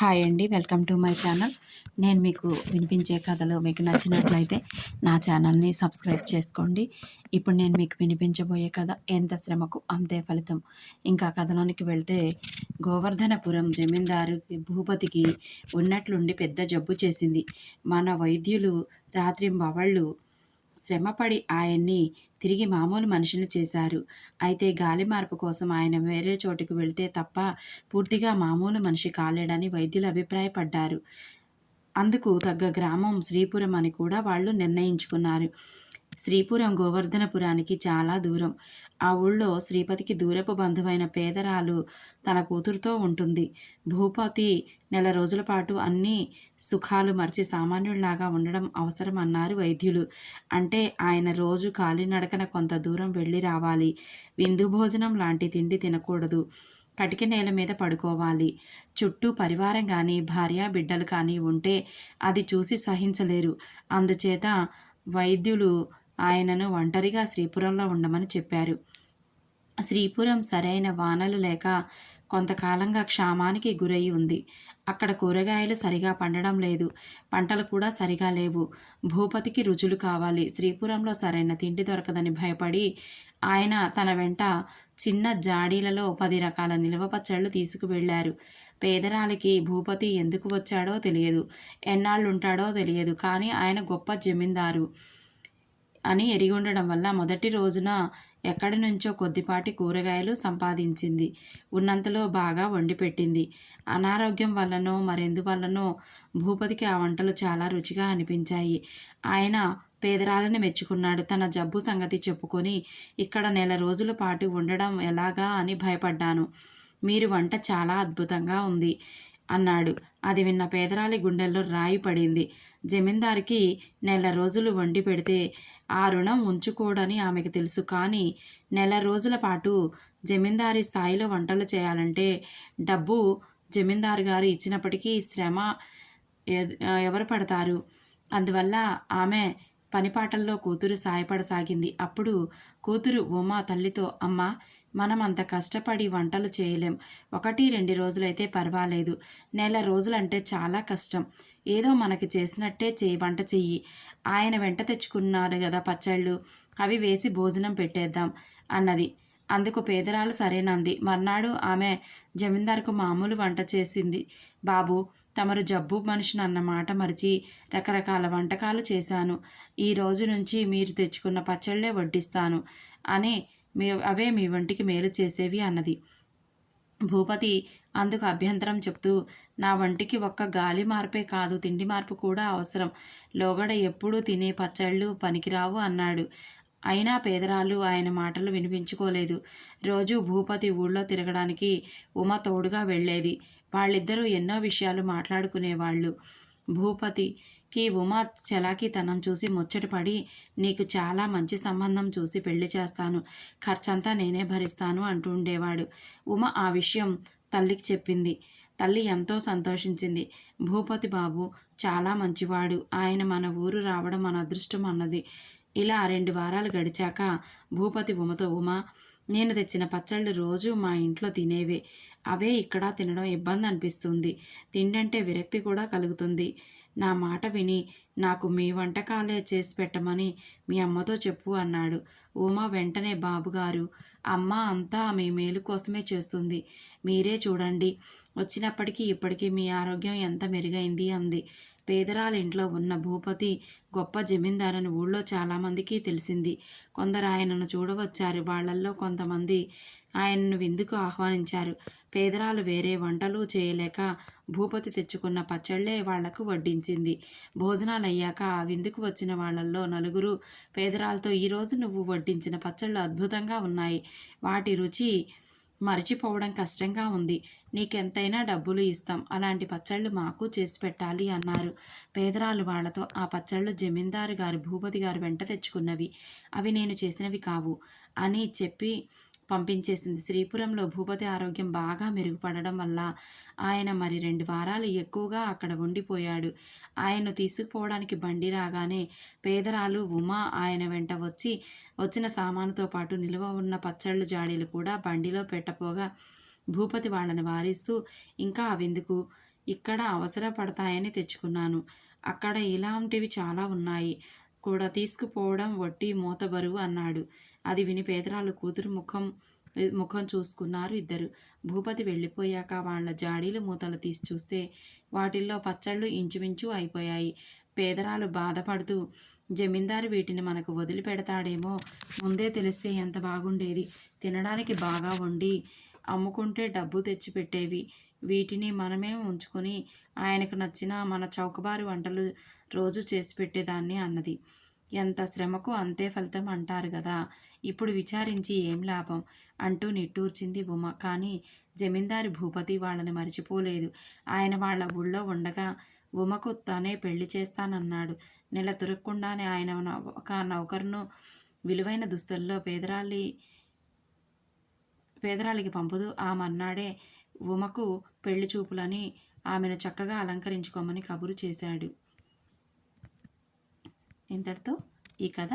Hi అండి welcome to my channel. నేను మీకు వినిపించే కథలు మీకు నచ్చినట్లయితే నా ఛానల్ని సబ్స్క్రైబ్ చేసుకోండి. ఇప్పుడు నేను మీకు వినిపించబోయే కథ ఎంత శ్రమకు అంతే ఫలితం. ఇంకా కథలోనికి వెళ్తే గోవర్ధనపురం జమీందారు భూపతికి ఉన్నట్లుండి పెద్ద జబ్బు చేసింది. మన వైద్యులు రాత్రింబవళ్ళు శ్రమపడి ఆయన్ని తిరిగి మామూలు మనిషిని చేశారు. అయితే గాలి మార్పు కోసం ఆయన వేరే చోటుకు వెళ్తే తప్ప పూర్తిగా మామూలు మనిషి కాలేడని వైద్యులు అభిప్రాయపడ్డారు. అందుకు తగ్గ గ్రామం శ్రీపురం అని కూడా వాళ్ళు నిర్ణయించుకున్నారు. శ్రీపురం గోవర్ధనపురానికి చాలా దూరం. ఆ ఊళ్ళో శ్రీపతికి దూరపు బంధువైన పేదరాలు తన కూతురుతో ఉంటుంది. భూపతి నెల రోజుల పాటు అన్ని సుఖాలు మరిచి సామాన్యుల్లాగా ఉండడం అవసరం అన్నారు వైద్యులు. అంటే ఆయన రోజు కాలినడకన కొంత దూరం వెళ్ళి రావాలి. విందు భోజనం లాంటి తిండి తినకూడదు. కటిక నేల మీద పడుకోవాలి. చుట్టూ పరివారం కానీ భార్య బిడ్డలు కానీ ఉంటే అది చూసి సహించలేరు. అందుచేత వైద్యులు ఆయనను ఒంటరిగా శ్రీపురంలో ఉండమని చెప్పారు. శ్రీపురం సరైన వానలు లేక కొంతకాలంగా క్షామానికి గురై ఉంది. అక్కడ కూరగాయలు సరిగా పండడం లేదు. పంటలు కూడా సరిగా లేవు. భూపతికి రుచులు కావాలి. శ్రీపురంలో సరైన తిండి దొరకదని భయపడి ఆయన తన వెంట చిన్న జాడీలలో పది రకాల నిల్వ పచ్చళ్ళు తీసుకువెళ్ళారు పేదరాలికి భూపతి ఎందుకు వచ్చాడో తెలియదు. ఎన్నాళ్ళుంటాడో తెలియదు. కానీ ఆయన గొప్ప జమీందారు. అని ఎరిగి ఉండడం వల్ల మొదటి రోజున ఎక్కడి నుంచో కొద్దిపాటి కూరగాయలు సంపాదించింది. ఉన్నంతలో బాగా వండి పెట్టింది. అనారోగ్యం వల్లనో మరెందువల్లనో భూపతికి ఆ వంటలు చాలా రుచిగా అనిపించాయి. ఆయన పేదరాలని మెచ్చుకున్నాడు. తన జబ్బు సంగతి చెప్పుకొని ఇక్కడ నెల రోజుల పాటు ఉండడం ఎలాగా అని భయపడ్డాను. మీరు వంట చాలా అద్భుతంగా ఉంది. అన్నాడు. అది విన్న పేదరాలి గుండెల్లో రాయి పడింది. జమీందారికి నెల రోజులు వండి పెడితే ఆ రుణం ఉంచుకోడని ఆమెకు తెలుసు. కానీ నెల రోజుల పాటు జమీందారి స్థాయిలో వంటలు చేయాలంటే డబ్బు జమీందారు గారు ఇచ్చినప్పటికీ శ్రమ ఎవరు పడతారు? అందువల్ల ఆమె పనిపాటల్లో కూతురు సాయపడసాగింది. అప్పుడు కూతురు ఉమా తల్లితో అమ్మ మనం అంత కష్టపడి వంటలు చేయలేం. ఒకటి రెండు రోజులైతే పర్వాలేదు. నెల రోజులంటే చాలా కష్టం. ఏదో మనకి చేసినట్టే చేయి వంట చెయ్యి. ఆయన వెంట తెచ్చుకున్నాడు కదా పచ్చళ్ళు. అవి వేసి భోజనం పెట్టేద్దాం అన్నది. అందుకు పేదరాలు సరేనంది. మర్నాడు ఆమె జమీందారుకు మామూలు వంట చేసింది. బాబు తమరు జబ్బు మనిషిని అన్న మాట మరిచి రకరకాల వంటకాలు చేశాను. ఈ రోజు నుంచి మీరు తెచ్చుకున్న పచ్చళ్ళే వడ్డిస్తాను అని మీ అవే మీ వంటికి మేలు చేసేవి అన్నది. భూపతి అందుకు అభ్యంతరం చెప్తూ నా వంటికి ఒక్క గాలి మార్పే కాదు తిండి మార్పు కూడా అవసరం. లోగడ ఎప్పుడూ తినే పచ్చళ్ళు పనికిరావు అన్నాడు. అయినా పేదరాళ్ళు ఆయన మాటలు వినిపించుకోలేదు. రోజు భూపతి ఊళ్ళో తిరగడానికి ఉమ తోడుగా వెళ్ళేది. వాళ్ళిద్దరూ ఎన్నో విషయాలు మాట్లాడుకునేవాళ్ళు. భూపతికి ఉమా చలాకీతనం చూసి ముచ్చటపడి నీకు చాలా మంచి సంబంధం చూసి పెళ్ళి చేస్తాను. ఖర్చంతా నేనే భరిస్తాను అంటూ ఉండేవాడు. ఉమ ఆ విషయం తల్లికి చెప్పింది. తల్లి ఎంతో సంతోషించింది. భూపతి బాబు చాలా మంచివాడు. ఆయన మన ఊరు రావడం మన అదృష్టం అన్నది. ఇలా రెండు వారాలు గడిచాక భూపతి ఉమతో ఉమ నేను తెచ్చిన పచ్చళ్ళు రోజు మా ఇంట్లో తినేవే. అవే ఇక్కడ తినడం ఇబ్బంది అనిపిస్తుంది. తిండంటే విరక్తి కూడా కలుగుతుంది. నా మాట విని నాకు మీ వంటకాలే చేసి పెట్టమని మీ అమ్మతో చెప్పు అన్నాడు. ఉమా వెంటనే బాబుగారు అమ్మ అంతా మీ మేలు కోసమే చేస్తుంది. మీరే చూడండి. వచ్చినప్పటికీ ఇప్పటికీ మీ ఆరోగ్యం ఎంత మెరుగైంది అంది. పేదరాలింట్లో ఉన్న భూపతి గొప్ప జమీందారని ఊళ్ళో చాలామందికి తెలిసింది. కొందరు ఆయనను చూడవచ్చారు. వాళ్ళల్లో కొంతమంది ఆయనను విందుకు ఆహ్వానించారు. పేదరాలు వేరే వంటలు చేయలేక భూపతి తెచ్చుకున్న పచ్చళ్ళే వాళ్ళకు వడ్డించింది. భోజనాలు అయ్యాక ఆ విందుకు వచ్చిన వాళ్ళల్లో నలుగురు పేదరాలతో ఈరోజు నువ్వు వడ్డించిన పచ్చళ్ళు అద్భుతంగా ఉన్నాయి. వాటి రుచి మర్చిపోవడం కష్టంగా ఉంది. నీకెంతైనా డబ్బులు ఇస్తాం. అలాంటి పచ్చళ్ళు మాకు చేసి పెట్టాలి అన్నారు. పేదరాలు వాళ్ళతో ఆ పచ్చళ్ళు జమీందారు గారు భూపతి గారు వెంట తెచ్చుకున్నవి. అవి నేను చేసినవి కావు అని చెప్పి పంపించేసింది. శ్రీపురంలో భూపతి ఆరోగ్యం బాగా మెరుగుపడడం వల్ల ఆయన మరి రెండు వారాలు ఎక్కువగా అక్కడ ఉండిపోయాడు. ఆయన్ను తీసుకుపోవడానికి బండి రాగానే పేదరాలు ఉమా ఆయన వెంట వచ్చి వచ్చిన సామానుతో పాటు నిల్వ ఉన్న పచ్చళ్ళు జాడీలు కూడా బండిలో పెట్టపోగా భూపతి వాళ్ళని వారిస్తూ ఇంకా అవెందుకు ఇక్కడ అవసరపడతాయని తెచ్చుకున్నాను. అక్కడ ఇలాంటివి చాలా ఉన్నాయి. కూడా తీసుకుపోవడం వడ్డీ మూత బరువు అన్నాడు. అది విని పేదరాలు కూతురు ముఖం ముఖం చూసుకున్నారు ఇద్దరు. భూపతి వెళ్ళిపోయాక వాళ్ళ జాడీలు మూతలు తీసి చూస్తే వాటిల్లో పచ్చళ్ళు ఇంచుమించు అయిపోయాయి. పేదరాలు బాధపడుతూ జమీందారు వీటిని మనకు వదిలిపెడతాడేమో ముందే తెలిస్తే ఎంత బాగుండేది. తినడానికి బాగా వండి అమ్ముకుంటే డబ్బు తెచ్చిపెట్టేవి. వీటిని మనమే ఉంచుకొని ఆయనకు నచ్చిన మన చౌకబారు వంటలు రోజు చేసి పెట్టేదాన్ని అన్నది. ఎంత శ్రమకు అంతే ఫలితం అంటారు కదా ఇప్పుడు విచారించి ఏం లాభం? అంటూ నిట్టూర్చింది ఉమ. కానీ జమీందారి భూపతి వాళ్ళని మర్చిపోలేదు. ఆయన వాళ్ళ ఊళ్ళో ఉండగా ఉమకు తానే పెళ్ళి చేస్తానన్నాడు. నెల తిరగకుండానే ఆయన ఒక నౌకరును విలువైన దుస్తుల్లో పేదరాలి పేదరాలికి పంపుతూ ఆ మర్నాడే ఉమకు పెళ్ళి చూపులని ఆమెను చక్కగా అలంకరించుకోమని కబురు చేశాడు. ఇంతటితో ఈ కథ